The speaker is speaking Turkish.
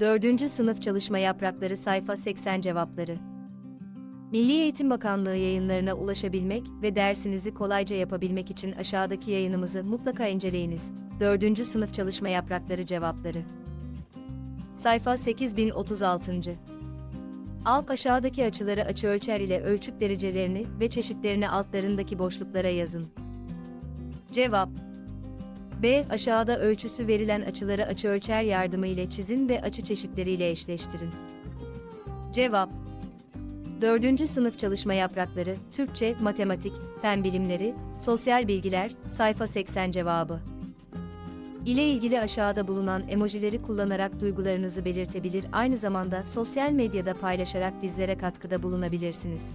4. Sınıf Çalışma Yaprakları Sayfa 80 Cevapları Milli Eğitim Bakanlığı yayınlarına ulaşabilmek ve dersinizi kolayca yapabilmek için aşağıdaki yayınımızı mutlaka inceleyiniz. 4. Sınıf Çalışma Yaprakları Cevapları Sayfa 8036. Alt aşağıdaki açıları açıölçer ile ölçüp derecelerini ve çeşitlerini altlarındaki boşluklara yazın. Cevap B. Aşağıda ölçüsü verilen açıları açıölçer yardımı ile çizin ve açı çeşitleriyle eşleştirin. Cevap 4. Sınıf Çalışma Yaprakları, Türkçe, Matematik, Fen Bilimleri, Sosyal Bilgiler, sayfa 80 cevabı. ile ilgili aşağıda bulunan emojileri kullanarak duygularınızı belirtebilir aynı zamanda sosyal medyada paylaşarak bizlere katkıda bulunabilirsiniz.